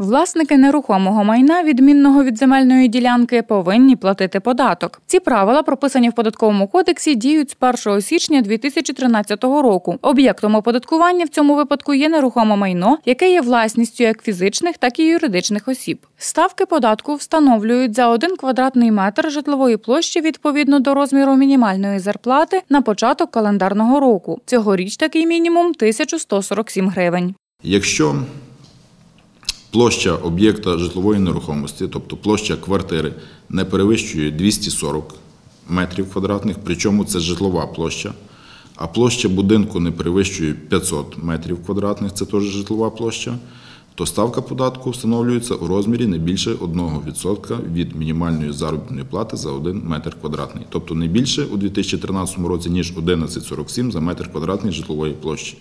Власники нерухомого майна, відмінного від земельної ділянки, повинні платити податок. Ці правила, прописані в податковому кодексі, діють з 1 січня 2013 року. Об'єктом оподаткування в цьому випадку є нерухоме майно, яке є власністю як фізичних, так і юридичних осіб. Ставки податку встановлюють за один квадратний метр житлової площі відповідно до розміру мінімальної зарплати на початок календарного року. Цьогоріч такий мінімум 1147 гривень. Якщо площа об'єкта житлової нерухомості, тобто площа квартири, не перевищує 240 метрів квадратних, причому це житлова площа, а площа будинку не перевищує 500 метрів квадратних, це теж житлова площа, то ставка податку встановлюється у розмірі не більше 1% від мінімальної заробітної плати за 1 метр квадратний, тобто не більше у 2013 році, ніж 11,47 за метр квадратний житлової площі.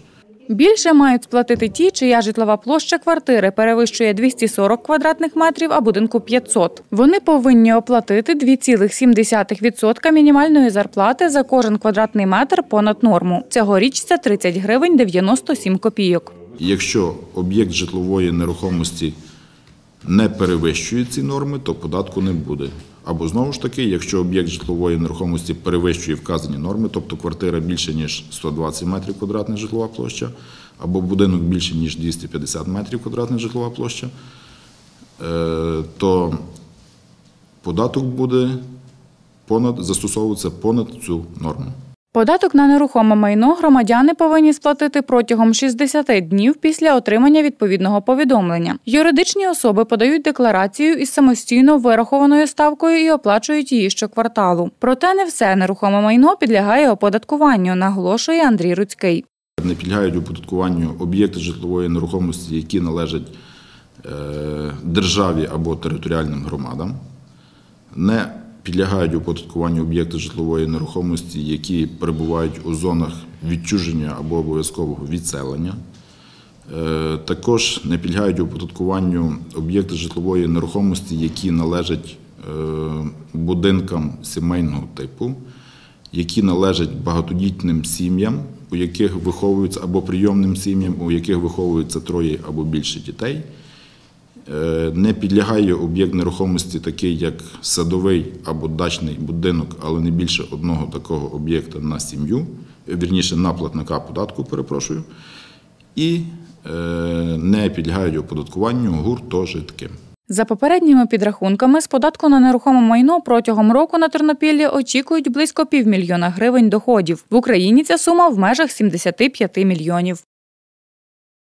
Більше мають сплатити ті, чия житлова площа квартири перевищує 240 квадратних метрів, а будинку 500. Вони повинні оплатити 2,7% мінімальної зарплати за кожен квадратний метр понад норму. Цьогоріч це 30 гривень 97 копійок. Якщо об'єкт житлової нерухомості не перевищує ці норми, то податку не буде. Або знову ж таки, якщо об'єкт житлової нерухомості перевищує вказані норми, тобто квартира більше ніж 120 метрів квадратних житлова площа, або будинок більше ніж 250 метрів квадратних житлова площа, е, то податок буде застосовуватися понад цю норму. Податок на нерухоме майно громадяни повинні сплатити протягом 60 днів після отримання відповідного повідомлення. Юридичні особи подають декларацію із самостійно вирахованою ставкою і оплачують її щокварталу. Проте не все нерухоме майно підлягає оподаткуванню, наголошує Андрій Руцький. Не підлягають оподаткуванню об'єкти житлової нерухомості, які належать е, державі або територіальним громадам. Не підлягають оподаткуванню об'єкти житлової нерухомості, які перебувають у зонах відчуження або обов'язкового відселення. Е, Також не підлягають оподаткуванню об'єкти житлової нерухомості, які належать е, будинкам сімейного типу, які належать багатодітним сім'ям, у яких виховуються або прийомним сім'ям, у яких виховуються троє або більше дітей. Е, Не підлягає об'єкт нерухомості, такий як садовий або дачний будинок, але не більше одного такого об'єкта на сім'ю, вірніше на платника податку, перепрошую, і е, не підлягають оподаткуванню гуртожитки. За попередніми підрахунками, з податку на нерухоме майно протягом року на Тернопіллі очікують близько півмільйона гривень доходів. В Україні ця сума в межах 75 мільйонів.